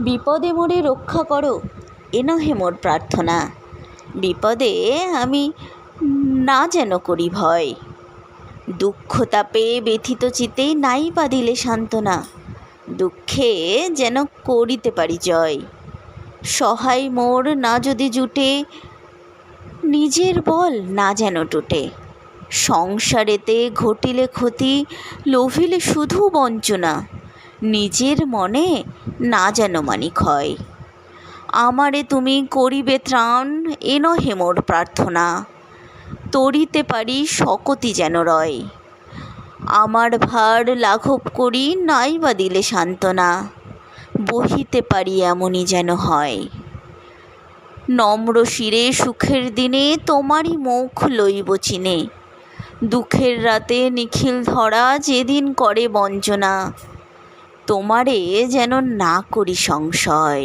বিপদে মোরে রক্ষা করো, এ নহে মোর প্রার্থনা। বিপদে আমি না যেন করি ভয়। দুঃখ তাপে ব্যথিত চিতে নাই বা দিলে সান্ত্বনা। দুঃখে যেন করিতে পারি জয়। সহায় মোর না যদি জুটে, নিজের বল না যেন টুটে। সংসারেতে ঘটিলে ক্ষতি, লোভিলে শুধু বঞ্চনা। নিজের মনে না যেন মানি ক্ষয় আমারে তুমি করিবে ত্রাণ এ হেমর প্রার্থনা। তরিতে পারি শকতি যেন রয়। আমার ভার লাঘব করি নাই বা দিলে সান্ত্বনা। বহিতে পারি এমনই যেন হয়। নম্র শিরে সুখের দিনে তোমারই মুখ লইব চিনে। দুঃখের রাতে নিখিল ধরা যেদিন করে বঞ্চনা। তোমারে যেন না করি সংশয়।